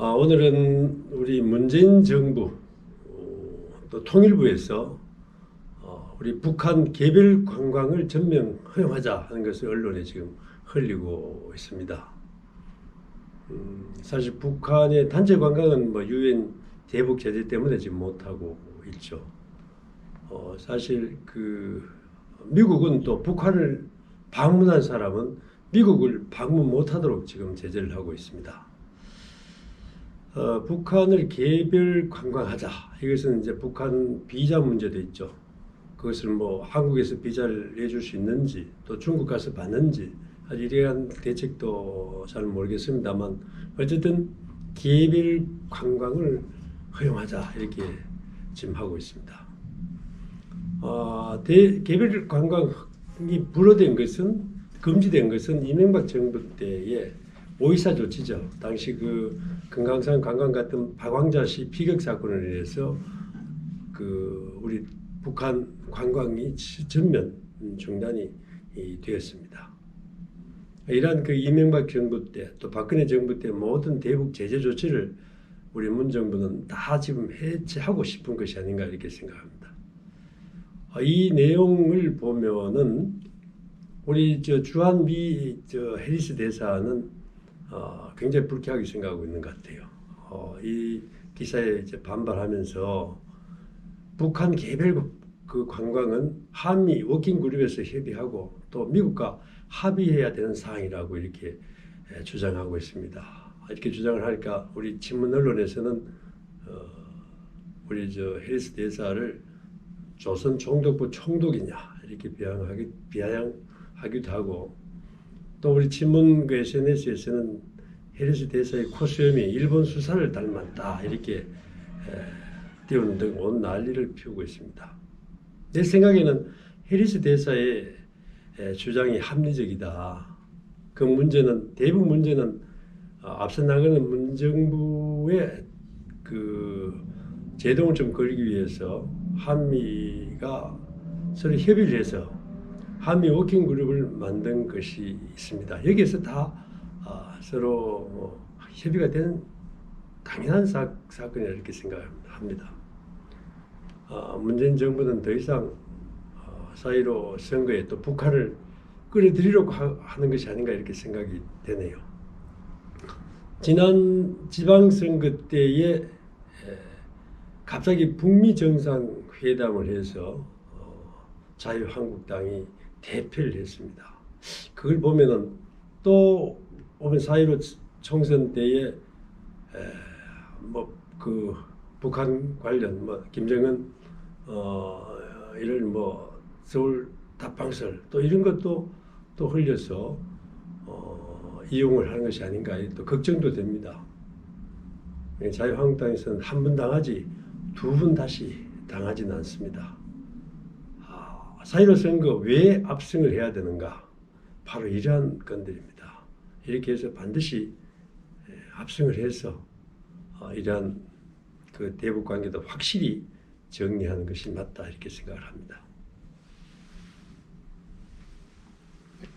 아, 오늘은 우리 문재인 정부 어, 또 통일부에서 어, 우리 북한 개별 관광을 전면 허용하자 하는 것을 언론에 지금 흘리고 있습니다. 음, 사실 북한의 단체 관광은 뭐 유엔 대북 제재 때문에 지금 못 하고 있죠. 어, 사실 그 미국은 또 북한을 방문한 사람은 미국을 방문 못하도록 지금 제재를 하고 있습니다. 어, 북한을 개별 관광하자. 이것은 이제 북한 비자 문제도 있죠. 그것을 뭐 한국에서 비자를 내줄 수 있는지 또 중국 가서 받는지 아직 이러한 대책도 잘 모르겠습니다만 어쨌든 개별 관광을 허용하자 이렇게 지금 하고 있습니다. 아, 대, 개별 관광이 불어된 것은 금지된 것은 이명박 정부 때에 오이사 조치죠. 당시 그 금강산 관광 같은 박왕자씨 피격 사건을 인해서 그 우리 북한 관광이 전면 중단이 이 되었습니다. 이러한 그 이명박 정부 때 또 박근혜 정부 때 모든 대북 제재 조치를 우리 문 정부는 다 지금 해체하고 싶은 것이 아닌가 이렇게 생각합니다. 아, 이 내용을 보면은 우리 저 주한미 저 해리스 대사는 어, 굉장히 불쾌하게 생각하고 있는 것 같아요. 어, 이 기사에 이제 반발하면서 북한 개별 그 관광은 한미 워킹 그룹에서 협의하고 또 미국과 합의해야 되는 사항이라고 이렇게 에, 주장하고 있습니다. 이렇게 주장을 하니까 우리 친문 언론에서는 어, 우리 저 해리스 대사를 조선 총독부 총독이냐 이렇게 비하하기 비하하기도 하고 또 우리 친문 그 SNS에서는 해리스 대사의 코수염이 일본 수사를 닮았다 이렇게 에, 띄우는 등 온 난리를 피우고 있습니다. 내 생각에는 해리스 대사의 에, 주장이 합리적이다. 그 문제는 대북 문제는 어, 앞서 나가는 문정부의 그 제동을 좀 걸기 위해서 한미가 서로 협의를 해서 한미 워킹 그룹을 만든 것이 있습니다. 여기에서 다 아, 서로 뭐 협의가 된 당연한 사, 사건이라 이렇게 생각합니다. 아, 문재인 정부는 더 이상 어, 사이로 선거에 또 북한을 끌어들이려고 하, 하는 것이 아닌가 이렇게 생각이 되네요. 지난 지방선거 때에 에, 갑자기 북미 정상회담을 해서 어, 자유한국당이 대패를 했습니다. 그걸 보면은 또 오면 사이로 총선 때에 뭐 그 북한 관련 뭐 김정은 어 이런 뭐 서울 답방설 또 이런 것도 또 흘려서 어 이용을 하는 것이 아닌가 또 걱정도 됩니다. 예, 자유한국당에서는 한 번 당하지 두 번 다시 당하지는 않습니다. 아, 사이로 선거 왜 압승을 해야 되는가? 바로 이러한 건들입니다. 이렇게 해서 반드시 예, 압승을 해서 어, 이러한 그 대북 관계도 확실히 정리하는 것이 맞다 이렇게 생각을 합니다.